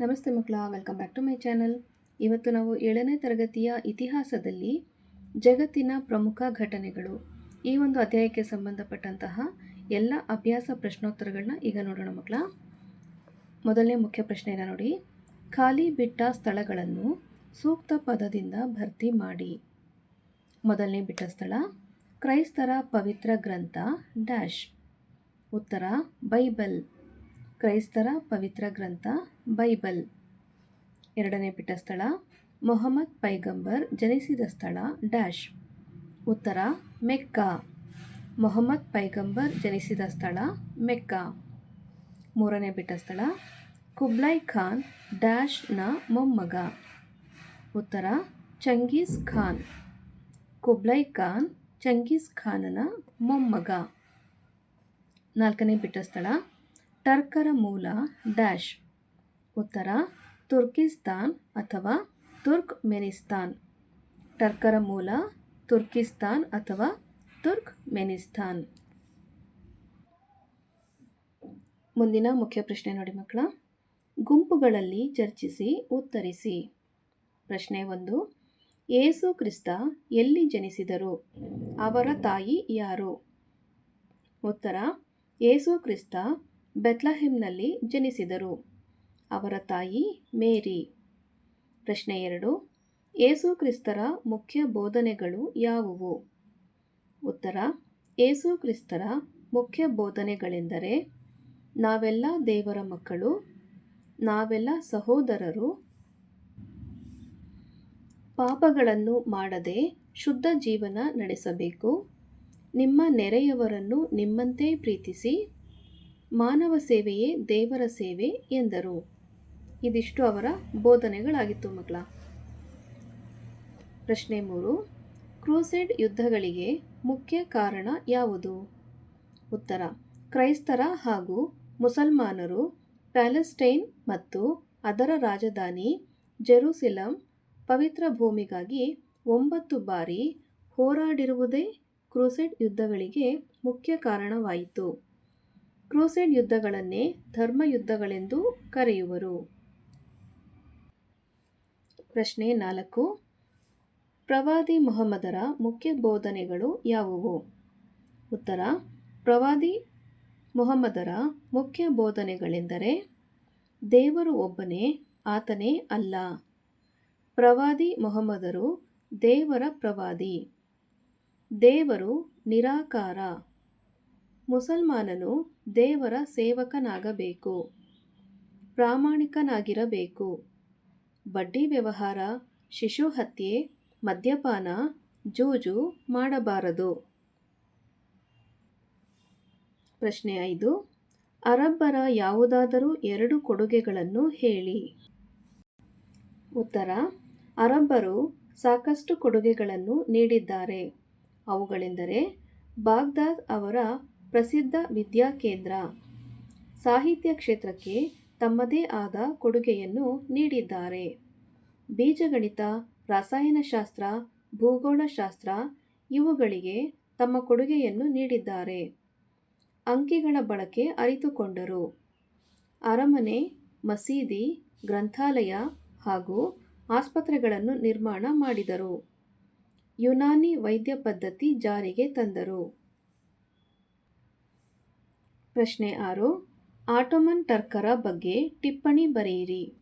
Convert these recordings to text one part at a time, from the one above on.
ನಮಸ್ತೆ ಮಕ್ಕಳ welcome back to my channel ಇವತ್ತು ನಾವು ಏಳನೇ ತರಗತಿಯ ಇತಿಹಾಸದಲ್ಲಿ ಜಗತ್ತಿನ ಪ್ರಮುಖ ಘಟನೆಗಳು. ಈ ಒಂದು ಅಧ್ಯಾಯಕ್ಕೆ ಸಂಬಂಧಪಟ್ಟಂತಹ ಎಲ್ಲ ಅಭ್ಯಾಸ ಪ್ರಶ್ನೋತ್ತರಗಳನ್ನ ಈಗ ನೋಡೋಣ ಮಕ್ಕಳ. ಮೊದಲನೇ ಮುಖ್ಯ ಪ್ರಶ್ನೆನ ನೋಡಿ. ಖಾಲಿ ಬಿಟ್ಟ ಸ್ಥಳಗಳನ್ನು ಸೂಕ್ತ ಪದದಿಂದ ಭರ್ತಿ ಮಾಡಿ. ಮೊದಲನೇ ಬಿಟ್ಟ ಸ್ಥಳ. ಕ್ರೈಸ್ತರ ಪವಿತ್ರ ಗ್ರಂಥ, ಡ್ಯಾಶ್. ಉತ್ತರ, ಬೈಬಲ್. ಕ್ರೈಸ್ತರ ಪವಿತ್ರ ಗ್ರಂಥ, ಬೈಬಲ್. ಎರಡನೇ ಪೀಠಸ್ಥಳ ಸ್ಥಳ ಮೊಹಮ್ಮದ್ ಪೈಗಂಬರ್ ಜನಿಸಿದ ಸ್ಥಳ, ಡ್ಯಾಶ್. ಉತ್ತರ, ಮೆಕ್ಕಾ. ಮೊಹಮ್ಮದ್ ಪೈಗಂಬರ್ ಜನಿಸಿದ ಸ್ಥಳ, ಮೆಕ್ಕಾ. ಮೂರನೇ ಪೀಠಸ್ಥಳ ಸ್ಥಳ ಕುಬ್ಲೈ ಖಾನ್ ಡ್ಯಾಶ್ನ ಮೊಮ್ಮಗ. ಉತ್ತರ, ಚಂಗೀಸ್ ಖಾನ್. ಕುಬ್ಲೈ ಖಾನ್, ಚಂಗೀಸ್ ಖಾನನ ಮೊಮ್ಮಗ. ನಾಲ್ಕನೇ ಪೀಠಸ್ಥಳ ಸ್ಥಳ ಟರ್ಕರ ಮೂಲ ಡ್ಯಾಶ್. ಉತ್ತರ, ತುರ್ಕಿಸ್ತಾನ್ ಅಥವಾ ತುರ್ಕ್ ಮೆನಿಸ್ತಾನ್ ಟರ್ಕರ ಮೂಲ ತುರ್ಕಿಸ್ತಾನ್ ಅಥವಾ ತುರ್ಕ್ ಮೆನಿಸ್ತಾನ್ ಮುಂದಿನ ಮುಖ್ಯ ಪ್ರಶ್ನೆ ನೋಡಿ ಮಕ್ಕಳ. ಗುಂಪುಗಳಲ್ಲಿ ಚರ್ಚಿಸಿ, ಉತ್ತರಿಸಿ. ಪ್ರಶ್ನೆ ಒಂದು, ಏಸು ಕ್ರಿಸ್ತ ಎಲ್ಲಿ ಜನಿಸಿದರು? ಅವರ ತಾಯಿ ಯಾರು? ಉತ್ತರ, ಏಸು ಕ್ರಿಸ್ತ ಬೆತ್ಲಹೆಮ್ನಲ್ಲಿ ಜನಿಸಿದರು. ಅವರ ತಾಯಿ ಮೇರಿ. ಪ್ರಶ್ನೆ ಎರಡು. ಏಸು ಕ್ರಿಸ್ತರ ಮುಖ್ಯ ಬೋಧನೆಗಳು ಯಾವುವು? ಉತ್ತರ. ಏಸು ಕ್ರಿಸ್ತರ ಮುಖ್ಯ ಬೋಧನೆಗಳೆಂದರೆ ನಾವೆಲ್ಲ ದೇವರ ಮಕ್ಕಳು, ನಾವೆಲ್ಲ ಸಹೋದರರು, ಪಾಪಗಳನ್ನು ಮಾಡದೆ ಶುದ್ಧ ಜೀವನ ನಡೆಸಬೇಕು, ನಿಮ್ಮ ನೆರೆಯವರನ್ನು ನಿಮ್ಮಂತೆ ಪ್ರೀತಿಸಿ ಮಾನವ ಸೇವೆಯೇ ದೇವರ ಸೇವೆ ಎಂದರು. ಇದಿಷ್ಟು ಅವರ ಬೋಧನೆಗಳಾಗಿತ್ತು ಮಕ್ಕಳ. ಪ್ರಶ್ನೆ ಮೂರು, ಕ್ರೂಸೆಡ್ ಯುದ್ಧಗಳಿಗೆ ಮುಖ್ಯ ಕಾರಣ ಯಾವುದು? ಉತ್ತರ, ಕ್ರೈಸ್ತರ ಹಾಗೂ ಮುಸಲ್ಮಾನರು ಪ್ಯಾಲೆಸ್ಟೈನ್ ಮತ್ತು ಅದರ ರಾಜಧಾನಿ ಜೆರೂಸೆಲಂ ಪವಿತ್ರ ಭೂಮಿಗಾಗಿ ಒಂಬತ್ತು ಬಾರಿ ಹೋರಾಡಿರುವುದೇ ಕ್ರೂಸೆಡ್ ಯುದ್ಧಗಳಿಗೆ ಮುಖ್ಯ ಕಾರಣವಾಯಿತು. ಕ್ರೂಸೆಡ್ ಯುದ್ಧಗಳನ್ನೇ ಧರ್ಮ ಯುದ್ಧಗಳೆಂದು ಕರೆಯುವರು. ಪ್ರಶ್ನೆ ನಾಲ್ಕು. ಪ್ರವಾದಿ ಮೊಹಮ್ಮದರ ಮುಖ್ಯ ಬೋಧನೆಗಳು ಯಾವುವು? ಉತ್ತರ. ಪ್ರವಾದಿ ಮೊಹಮ್ಮದರ ಮುಖ್ಯ ಬೋಧನೆಗಳೆಂದರೆ, ದೇವರು ಒಬ್ಬನೇ, ಆತನೇ ಅಲ್ಲ. ಪ್ರವಾದಿ ಮೊಹಮ್ಮದರು ದೇವರ ಪ್ರವಾದಿ. ದೇವರು ನಿರಾಕಾರ. ಮುಸಲ್ಮಾನನು ದೇವರ ಸೇವಕನಾಗಬೇಕು, ಪ್ರಾಮಾಣಿಕನಾಗಿರಬೇಕು. ಬಡ್ಡಿ ವ್ಯವಹಾರ, ಶಿಶು ಹತ್ಯೆ, ಮದ್ಯಪಾನ, ಜೂಜು ಮಾಡಬಾರದು. ಪ್ರಶ್ನೆ ಐದು. ಅರಬ್ಬರ ಯಾವುದಾದರೂ ಎರಡು ಕೊಡುಗೆಗಳನ್ನು ಹೇಳಿ. ಉತ್ತರ. ಅರಬ್ಬರು ಸಾಕಷ್ಟು ಕೊಡುಗೆಗಳನ್ನು ನೀಡಿದ್ದಾರೆ. ಅವುಗಳೆಂದರೆ ಬಾಗ್ದಾದ್ ಅವರ ಪ್ರಸಿದ್ಧ ವಿದ್ಯಾಕೇಂದ್ರ ಸಾಹಿತ್ಯ ಕ್ಷೇತ್ರಕ್ಕೆ ತಮ್ಮದೇ ಆದ ಕೊಡುಗೆಯನ್ನು ನೀಡಿದ್ದಾರೆ. ಬೀಜಗಣಿತ, ರಸಾಯನಶಾಸ್ತ್ರ, ಭೂಗೋಳಶಾಸ್ತ್ರ ಇವುಗಳಿಗೆ ತಮ್ಮ ಕೊಡುಗೆಯನ್ನು ನೀಡಿದ್ದಾರೆ. ಅಂಕಿಗಳ ಬಳಕೆ ಅರಿತುಕೊಂಡರು. ಅರಮನೆ, ಮಸೀದಿ, ಗ್ರಂಥಾಲಯ ಹಾಗೂ ಆಸ್ಪತ್ರೆಗಳನ್ನು ನಿರ್ಮಾಣ ಮಾಡಿದರು. ಯುನಾನಿ ವೈದ್ಯ ಪದ್ಧತಿ ಜಾರಿಗೆ ತಂದರು. ಪ್ರಶ್ನೆ ಆರು. ಆಟೋಮನ್ ಟರ್ಕರ ಬಗ್ಗೆ ಟಿಪ್ಪಣಿ ಬರೆಯಿರಿ.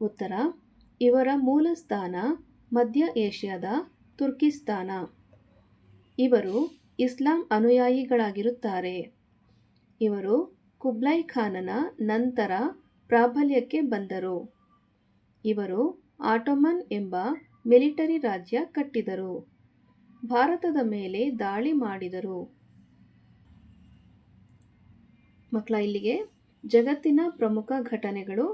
ಉತ್ತರ, ಇವರ ಮೂಲ ಸ್ಥಾನ ಮಧ್ಯ ಏಷ್ಯಾದ ತುರ್ಕಿಸ್ತಾನ. ಇವರು ಇಸ್ಲಾಂ ಅನುಯಾಯಿಗಳಾಗಿರುತ್ತಾರೆ. ಇವರು ಕುಬ್ಲೈ ಖಾನನ ನಂತರ ಪ್ರಾಬಲ್ಯಕ್ಕೆ ಬಂದರು. ಇವರು ಆಟೋಮನ್ ಎಂಬ ಮಿಲಿಟರಿ ರಾಜ್ಯ ಕಟ್ಟಿದರು. ಭಾರತದ ಮೇಲೆ ದಾಳಿ ಮಾಡಿದರು. ಮಕ್ಕಳ ಇಲ್ಲಿಗೆ ಜಗತ್ತಿನ ಪ್ರಮುಖ ಘಟನೆಗಳು.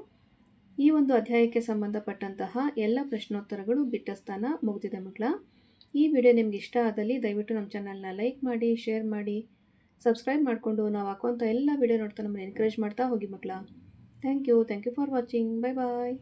ಈ ಒಂದು ಅಧ್ಯಾಯಕ್ಕೆ ಸಂಬಂಧಪಟ್ಟಂತಹ ಎಲ್ಲ ಪ್ರಶ್ನೋತ್ತರಗಳು ಬಿಟ್ಟ ಸ್ಥಾನ ಮುಗಿದಿದೆ ಮಕ್ಕಳ. ಈ ವಿಡಿಯೋ ನಿಮ್ಗೆ ಇಷ್ಟ ಆದಲ್ಲಿ ದಯವಿಟ್ಟು ನಮ್ಮ ಚಾನಲ್ನ ಲೈಕ್ ಮಾಡಿ ಶೇರ್ ಮಾಡಿ ಸಬ್ಸ್ಕ್ರೈಬ್ ಮಾಡಿಕೊಂಡು ನಾವು ಹಾಕುವಂಥ ಎಲ್ಲ ವಿಡಿಯೋ ನೋಡ್ತಾ ನಮ್ಮನ್ನು ಎನ್ಕರೇಜ್ ಮಾಡ್ತಾ ಹೋಗಿ ಮಕ್ಕಳ. Thank you thank you for watching bye bye